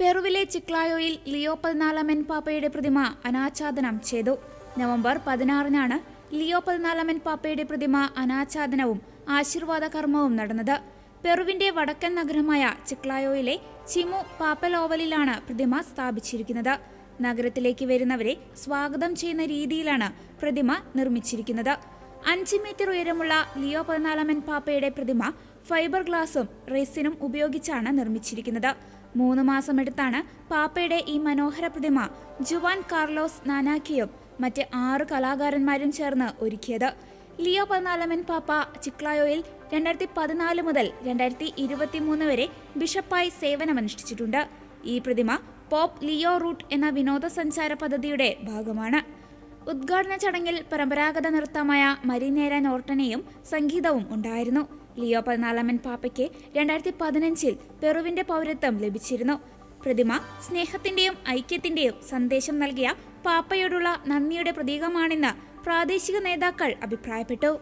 പെറുവിലെ ചിക്ലായോയിൽ Leo പതിനാലാമൻ പാപ്പയുടെ പ്രതിമ അനാച്ഛാദനം ചെയ്തു. നവംബർ പതിനാറിനാണ് ലിയോ പതിനാലാമൻ പാപ്പയുടെ പ്രതിമ അനാച്ഛാദനവും ആശീർവാദ കർമ്മവും നടന്നത്. പെറുവിന്റെ വടക്കൻ നഗരമായ ചിക്ലായോയിലെ ചിമു പാപ്പലോവലിലാണ് പ്രതിമ സ്ഥാപിച്ചിരിക്കുന്നത്. നഗരത്തിലേക്ക് വരുന്നവരെ സ്വാഗതം ചെയ്യുന്ന രീതിയിലാണ് പ്രതിമ നിർമ്മിച്ചിരിക്കുന്നത്. അഞ്ച് മീറ്റർ ഉയരമുള്ള ലിയോ പതിനാലാമൻ പാപ്പയുടെ പ്രതിമ ഫൈബർ ഗ്ലാസും റെസിനും ഉപയോഗിച്ചാണ് നിർമ്മിച്ചിരിക്കുന്നത്. മൂന്ന് മാസമെടുത്താണ് പാപ്പയുടെ ഈ മനോഹര പ്രതിമ ജുവാൻ കാർലോസ് നാനാക്കിയും മറ്റ് ആറ് കലാകാരന്മാരും ചേർന്ന് ഒരുക്കിയത്. ലിയോ പതിനാലാമൻ പാപ്പ ചിക്ലായോയിൽ രണ്ടായിരത്തി പതിനാല് മുതൽ രണ്ടായിരത്തി ഇരുപത്തി മൂന്ന് വരെ ബിഷപ്പായി സേവനമനുഷ്ഠിച്ചിട്ടുണ്ട്. ഈ പ്രതിമ പോപ്പ് ലിയോ റൂട്ട് എന്ന വിനോദസഞ്ചാര പദ്ധതിയുടെ ഭാഗമാണ്. ഉദ്ഘാടന ചടങ്ങിൽ പരമ്പരാഗത നൃത്തമായ മരിനേര നോർട്ടനെയും സംഗീതവും ഉണ്ടായിരുന്നു. ലിയോ പതിനാലാമൻ പാപ്പയ്ക്ക് രണ്ടായിരത്തി പതിനഞ്ചിൽ പെറുവിന്റെ പൗരത്വം ലഭിച്ചിരുന്നു. പ്രതിമ സ്നേഹത്തിന്റെയും ഐക്യത്തിന്റെയും സന്ദേശം നൽകിയ പാപ്പയോടുള്ള നന്ദിയുടെ പ്രതീകമാണെന്ന് പ്രാദേശിക നേതാക്കൾ അഭിപ്രായപ്പെട്ടു.